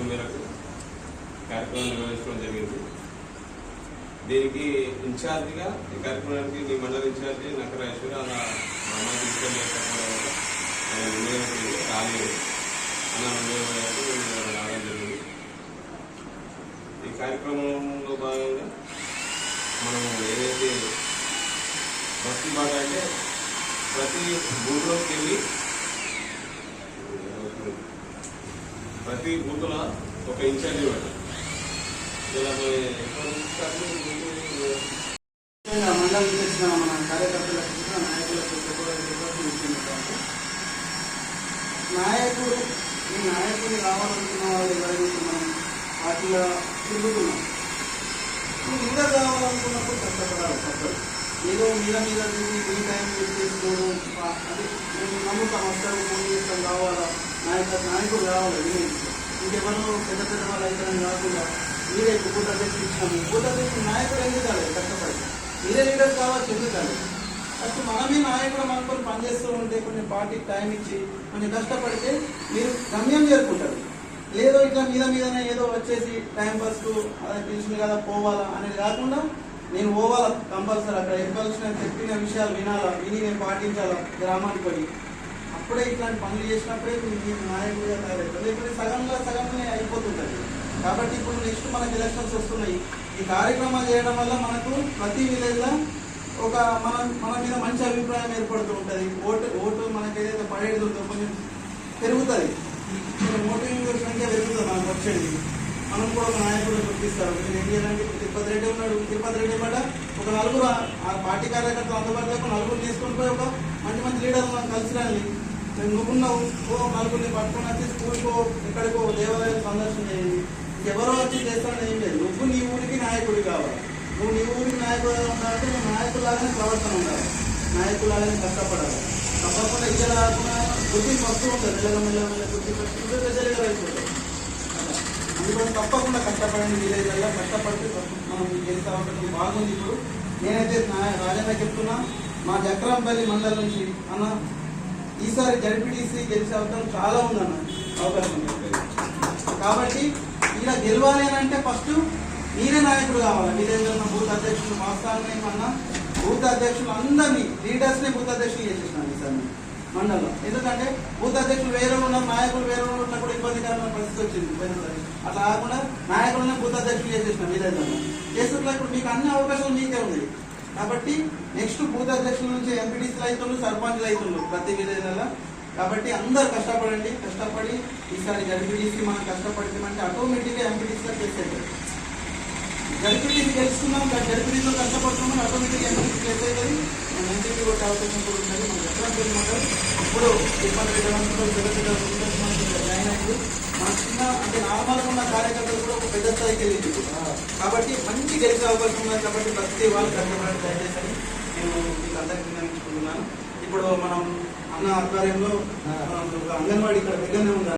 పిలుపు మేరకు కార్యక్రమం నిర్వహించడం జరిగింది. దీనికి ఇన్ఛార్జిగా ఈ కార్యక్రమానికి మీ మండల ఇన్ఛార్జి నకరేశ్వరి అలా అమ్మ తీసుకెళ్ళేటప్పుడు రాలేదు. అన్న రావడం జరిగింది. ఈ కార్యక్రమంలో భాగంగా మనం ఏదైతే బస్సు బాగా అంటే ప్రతి బూత్లోకి వెళ్ళి ప్రతి బూత్లో ఒక ఇన్ఛార్జి ఇవ్వండి ఇలా మండలం తెచ్చిన మన కార్యకర్తలకు నాయకులకు నాయకుడు ఈ నాయకుడిని రావాలనుకున్న వాళ్ళు ఎవరైతే మనం వాటిలో తిరుగుతున్నాం. ఈ లీడర్ కావాలనుకున్నప్పుడు కష్టపడాలి తప్పదు. ఏదో మీద మీద తిరిగి ఈ టైం వేస్ట్ చేసుకోవడం అది మేము నమ్ముతాం వస్తారు ఫోన్ చేస్తాం కావాలా నాయక నాయకుడు కావాలి విలేజ్ ఇంకెవరో పెద్ద పెద్ద వాళ్ళు అయితే కాకుండా మీరే ఇప్పుడు అధ్యక్షులు ఇచ్చినాము. బూత్ అధ్యక్షుడు నాయకుడు ఎందుకు కాలేదు కష్టపడి. మీరే లీడర్ కావచ్చు ఎందుకు కాలేదు ఫస్ట్ మనమే నాయకుడు అనుకుని పనిచేస్తూ ఉంటే కొన్ని పార్టీకి టైం ఇచ్చి కొంచెం కష్టపడితే మీరు గమ్యం చేరుకుంటారు. లేదో ఇట్లా మీద మీదనే ఏదో వచ్చేసి టైం పాస్కు అదే పిలిచింది కదా పోవాలా అనేది కాకుండా నేను పోవాలా కంపల్సరీ అక్కడ. చెప్పాల్సిన చెప్పిన విషయాలు వినాలా విని నేను పాటించాలా గ్రామానికి పోయి? అప్పుడే ఇట్లాంటి పనులు చేసినప్పుడే మీరు నాయకుడిగా తయారవుతుంది లేకపోతే సగంలో సగంలోనే అయిపోతుంటుంది. కాబట్టి ఇప్పుడు నెక్స్ట్ మనకి ఎలక్షన్స్ వస్తున్నాయి. ఈ కార్యక్రమాలు చేయడం వల్ల మనకు ప్రతి విలేజ్లో ఒక మన మన మీద మంచి అభిప్రాయం ఏర్పడుతూ ఉంటుంది. ఓటు ఓటు మనకి ఏదైతే పడేది ఉందో కొంచెం పెరుగుతుంది. ఓటింగ్ సంఖ్య పెరుగుతుంది మనకు వచ్చేది. మనం కూడా ఒక నాయకుడు గుర్తిస్తారు. మీరు ఏం చేయాలంటే తిరుపతి రెడ్డి ఉన్నాడు. తిరుపతి రెడ్డి మాట ఒక నలుగురు ఆ- పార్టీ కార్యకర్తలు అందుబాటులో ఒక నలుగురు తీసుకొని పోయి ఒక మంచి మంచి లీడర్లు మనం కలిసి రాలి మేము ఓ నలుగురిని పట్టుకొని వచ్చి స్కూల్కో ఎక్కడికో దేవాలయం సందర్శన చేయండి. ఎవరో వచ్చి చేస్తాను ఏం లేదు. నువ్వు నీ ఊరికి నాయకుడి కావాలి నువ్వు నీ ఊరికి నాయకుడు ఉండాలంటే నువ్వు నాయకులాగానే ప్రవర్తన ఉండాలి. నాయకులాగానే కష్టపడాలి. తప్పకుండా ఇచ్చే రాకుండా బుద్ధి వస్తూ ఉంటుంది. మెల్లగా మెల్లగా బుద్ధి గుర్తింపు వస్తుంటే ప్రజలుగా అయిపోతుంది అందుకని తప్పకుండా కష్టపడండి విలేజ్లలో కష్టపడితే మనం చేస్తా అవకాశం బాగుంది. ఇప్పుడు నేనైతే నా రాజన్న చెప్తున్నా మా చక్రంపల్లి మండలం నుంచి అన్న ఈసారి జడ్పీటీసీ గెలిచే అవకాశం చాలా ఉందన్న అవకాశం ఉంది. కాబట్టి ఇలా గెలవాలి అని అంటే ఫస్ట్ మీరే నాయకుడు కావాలి? విలేజ్లో ఉన్న బూత్ అధ్యక్షులు మాస్టార్ని అన్న బూత్ అధ్యక్షులు అందరినీ లీడర్స్ని బూత్ అధ్యక్షులు చేసేసినాను ఈసారి మండలం ఎందుకంటే బూత్ అధ్యక్షులు వేరే ఉన్నారు నాయకులు వేరే వాళ్ళు ఉన్నా కూడా ఇబ్బందికరమైన పరిస్థితి వచ్చింది అట్లా కాకుండా నాయకులనే బూత్ అధ్యక్షులు చేసేసినాం విలేజ్లో చేస్తున్నా ఇప్పుడు మీకు అన్ని అవకాశాలు మీకే ఉంది కాబట్టి నెక్స్ట్ బూత్ అధ్యక్షుల నుంచి ఎంపీటీసీలు రైతులు సర్పంచ్ రైతులు ప్రతి విలేజ్లలో. కాబట్టి అందరు కష్టపడండి కష్టపడి ఈసారి జడ్పీటీసీ మనం కష్టపడితే ఆటోమేటిక్గా ఎంపీటీసీలో చేసేది జడ్పీటీసీ గెలుస్తున్నాం జడ్పీటీసీలో కష్టపడుతున్నాం ఆటోమేటిక్గా ఎంపీటీసీ చేసేది అవుతుంది. మనం ఎంపీటీ అవకాశం కూడా ఉంటుంది మన ఎక్కడ పేరు ఇప్పుడు ఇబ్బంది పెట్టడం జగన్ జాయిన్ అయ్యారు మన చిన్న అంటే నార్మల్గా ఉన్న కార్యకర్తలు కూడా ఒక పెద్ద స్థాయికి వెళ్ళింది కాబట్టి మంచి గెలిచే అవకాశం ఉంది కాబట్టి ప్రతి వాళ్ళు కష్టపడడానికి దయచేసి నేను మీకు అందరికీ విన్నవించుకుంటున్నాను. ఇప్పుడు మనం అన్న ఆధ్వర్యంలో మనం అంగన్వాడీ ఇక్కడ దగ్గరనే ఉంది